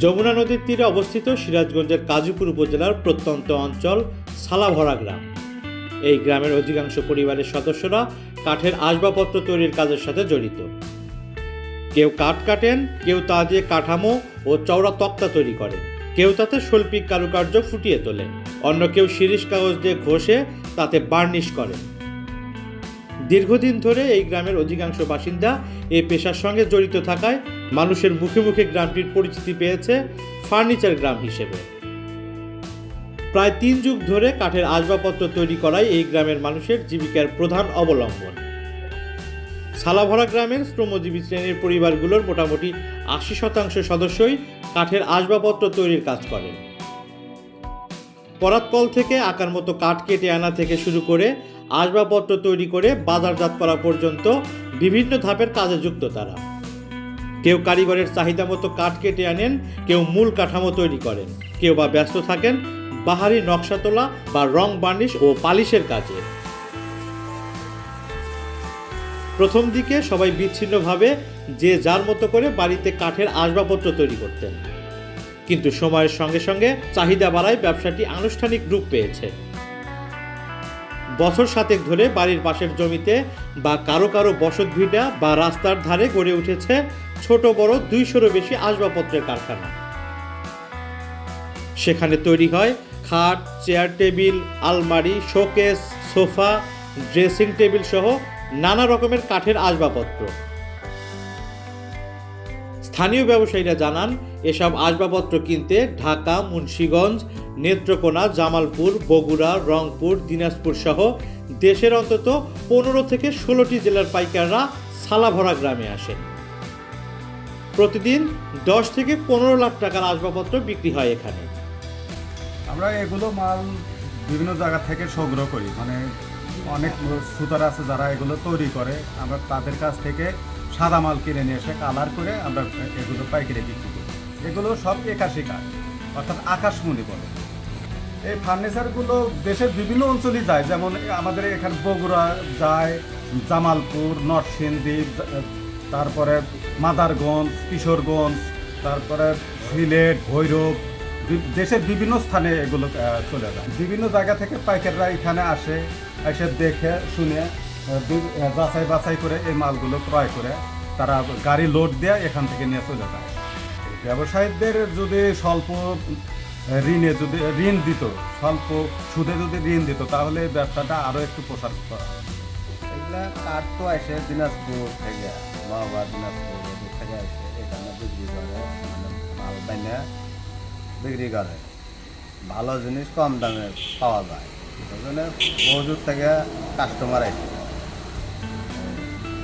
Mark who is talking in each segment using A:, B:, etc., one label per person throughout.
A: যমুনা নদীর তীরে অবস্থিত সিরাজগঞ্জের কাজীপুর উপজেলার প্রত্যন্ত অঞ্চল সালাভরা গ্রাম। এই গ্রামের অধিকাংশ পরিবারের সদস্যরা কাঠের আসবাবপত্র তৈরির কাজের সাথে জড়িত। কেউ কাঠ কাটেন, কেউ তা দিয়ে কাঠামো ও চওড়া তক্তা তৈরি করেন। কেউ তাতে শৈল্পিক কারুকার্য ফুটিয়ে তোলেন। অন্য কেউ শিরিষ কাগজ দিয়ে ঘষে তাতে বার্নিশ করেন। দীর্ঘদিন ধরে এই গ্রামের অধিকাংশ বাসিন্দা এই পেশার সঙ্গে জড়িত থাকায় মানুষের মুখে মুখে গ্রামটির পরিচিতি পেয়েছে ফার্নিচার গ্রাম হিসেবে। প্রায় তিন যুগ ধরে কাঠের আসবাবপত্র তৈরি করাই এই গ্রামের মানুষের জীবিকার প্রধান অবলম্বন। সালাভরা গ্রামের শ্রমজীবী শ্রেণির পরিবারগুলোর মোটামুটি আশি শতাংশ সদস্যই কাঠের আসবাবপত্র তৈরির কাজ করেন। পরাতকল থেকে আকার মতো কাঠ কেটে আনা থেকে শুরু করে আসবাবপত্র তৈরি করে বাজারজাত করা পর্যন্ত বিভিন্ন ধাপের কাজে যুক্ত তারা। কেউ কারিগরের চাহিদা মতো কাঠ কেটে আনেন, কেউ মূল কাঠামো তৈরি করেন, কেউ বা ব্যস্ত থাকেন বাহারি নকশা তোলা বা রং বার্নিশ ও পালিশের কাজে। প্রথম দিকে সবাই বিচ্ছিন্নভাবে যে যার মতো করে বাড়িতে কাঠের আসবাবপত্র তৈরি করতেন। কিন্তু সময়ের সঙ্গে সঙ্গে চাহিদা বাড়ায় ব্যবসাটি আনুষ্ঠানিক রূপ পেয়েছে। বছর সাতেক ধরে বাড়ির পাশের জমিতে বা কারও কারও বসত ভিটা বা রাস্তার ধারে গড়ে উঠেছে ছোট বড় দুইশোরও বেশি আসবাবপত্রের কারখানা। সেখানে তৈরি হয় খাট, চেয়ার টেবিল, আলমারি, শোকেস, সোফা, ড্রেসিং টেবিল সহ নানা রকমের কাঠের আসবাবপত্র। স্থানীয় ব্যবসায়ীরা জানান, এসব আসবাবপত্র কিনতে ঢাকা, মুন্সীগঞ্জ, নেত্রকোনা, জামালপুর, বগুড়া, রংপুর, দিনাজপুর সহ দেশের অন্তত পনেরো থেকে ষোলোটি জেলার পাইকাররা সালাভরা গ্রামে আসেন। প্রতিদিন দশ থেকে পনেরো লাখ টাকার আসবাবপত্র বিক্রি হয় এখানে।
B: আমরা এগুলো মাল বিভিন্ন জায়গা থেকে সংগ্রহ করি। মানে অনেক সুতার আছে যারা এগুলো তৈরি করে। আমরা তাদের কাছ থেকে সাদা মাল কিনে নিয়ে এসে কালার করে আমরা এগুলো পাইকারি বিক্রি করি। এগুলো সব একাশি কাঠ, অর্থাৎ আকাশমণি বলে। এই ফার্নিচারগুলো দেশের বিভিন্ন অঞ্চলই যায়, যেমন আমাদের এখানে বগুড়া যায়, জামালপুর, নরসিংদী তারপরে মাদারগঞ্জ, কিশোরগঞ্জ, তারপরে সিলেট, ভৈরব দেশের বিভিন্ন স্থানে এগুলো চলে যায়। বিভিন্ন জায়গা থেকে পাইকাররা এখানে আসে, এসে দেখে, শুনে আহ, বি- আহ, যাচাই বাছাই করে এই মালগুলো ক্রয় করে তারা গাড়ি লোড দিয়ে এখান থেকে নিয়ে চলে যায়। ব্যবসায়ীদের যদি স্বল্প ঋণে যদি ঋণ দিত স্বল্প সুদে যদি ঋণ দিত তাহলে ব্যবসাটা আরও একটু প্রসার করা
C: এগুলা কাঠ তো আসে দিনাজপুর থেকে বাবা দিনাজপুর থেকে আসে এখানে বিক্রি করে মানে মাল বাইনে বিক্রি করে। ভালো জিনিস কম দামে পাওয়া যায়। ওই জন্য বহু দূর থেকে কাস্টমার আসে।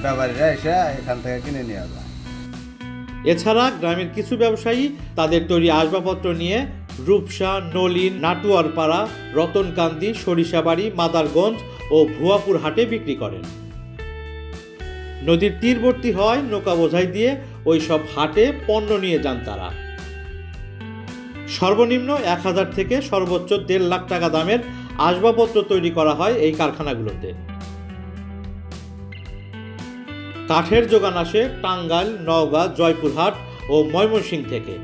C: ব্যাপারীরা এসে এখান থেকে কিনে নিয়ে
A: এছাড়া গ্রামের কিছু ব্যবসায়ী তাদের তৈরি আসবাবপত্র নিয়ে রূপসা, নলিন, নাটুয়ারপাড়া, রতনকান্দি, সরিষাবাড়ি, মাদারগঞ্জ ও ভুয়াপুর হাটে বিক্রি করেন। নদীর তীরবর্তী হয় নৌকা বোঝাই দিয়ে ওই সব হাটে পণ্য নিয়ে যান তারা। সর্বনিম্ন এক হাজার থেকে সর্বোচ্চ দেড় লাখ টাকা দামের আসবাবপত্র তৈরি করা হয় এই কারখানাগুলোতে। কাঠের যোগান আসে টাঙ্গাইল, নওগাঁ, জয়পুরহাট ও ময়মনসিংহ থেকে।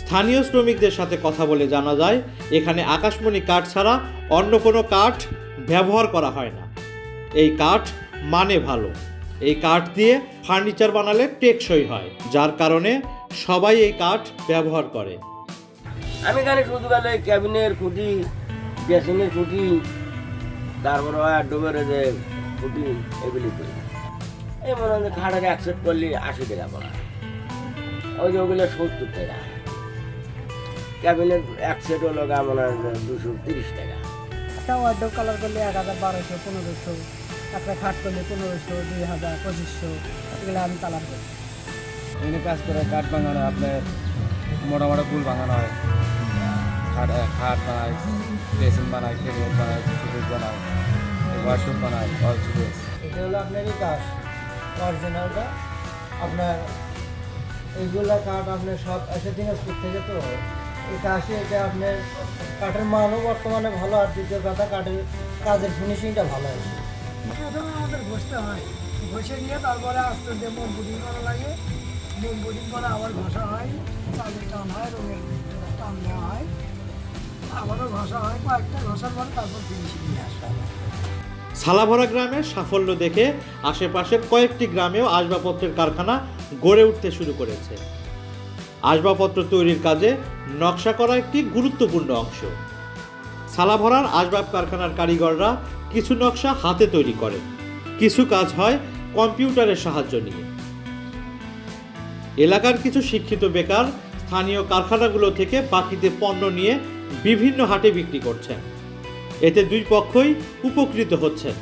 A: স্থানীয় শ্রমিকদের সাথে কথা বলে জানা যায়, এখানে আকাশমণি কাঠ ছাড়া অন্য কোনো কাঠ ব্যবহার করা হয় না। এই কাঠ মানে ভালো। এই কাঠ দিয়ে ফার্নিচার বানালে টেকসই হয়, যার কারণে সবাই এই কাঠ ব্যবহার করে।
D: আমি এখানে শুধু গেলে ক্যাবিনের খুঁটি ড্রেসিংয়ের খুঁটি, তারপরে ডোবের যে খুঁটি এগুলি করি এই মনে হয় খাটাকে অ্যাকসেপ্ট করলে আশি টাকা পড়া ওই যে ওগুলো সত্তর টাকা। ক্যাবিনের এক সেট হলো মনে হয় দুশো তিরিশ টাকা।
E: একটা ওয়ার্ডও কালার করলে এক হাজার বারোশো পনেরোশো। একটা খাট করলে পনেরোশো দুই হাজার পঁচিশশো। এগুলো আমি কালার করি।
C: এখানে কাজ করে কাঠ বানানো আপনার মোটা মোটা ফুল বানানো হয়। খাট খাট বানায় ড্রেসিং বানায় টেবিল বানায় সুযোগ বানায়। ওয়ার্ডশপ বানায় অল সুযোগ
E: এটা হলো আপনার এই কাঠ অরিজিনালটা আপনার এইগুলা কাঠ আপনার সব এসে দিনাজপুর থেকে তো এই কাশি এটা আপনার কাঠের মানও বর্তমানে ভালো আর দ্বিতীয় কথা কাঠের কাজের ফিনিশিংটা ভালো আছে। প্রথমে আমাদের ঘষতে হয়। ঘষে নিয়ে তারপরে আস্তে আস্তে মজবুতি করা লাগে।
F: ডিম বুডিং করে আবার ঘষা হয় চালের টান হয় রঙের টান দেওয়া হয়। আবারও ঘষা হয় কয়েকটা ঘষার পরে তারপর ফিনিশিং নিয়ে আসা হয়।
A: সালাভরা গ্রামের সাফল্য দেখে আশেপাশের কয়েকটি গ্রামেও আসবাবপত্রের কারখানা গড়ে উঠতে শুরু করেছে। আসবাবপত্র তৈরির কাজে নকশা করা একটি গুরুত্বপূর্ণ অংশ। সালাভরার আসবাব কারখানার কারিগররা কিছু নকশা হাতে তৈরি করে। কিছু কাজ হয় কম্পিউটারের সাহায্য নিয়ে। এলাকার কিছু শিক্ষিত বেকার স্থানীয় কারখানাগুলো থেকে বাকিতে পণ্য নিয়ে বিভিন্ন হাটে বিক্রি করছেন। এতে দুই পক্ষই উপকৃত হচ্ছেন।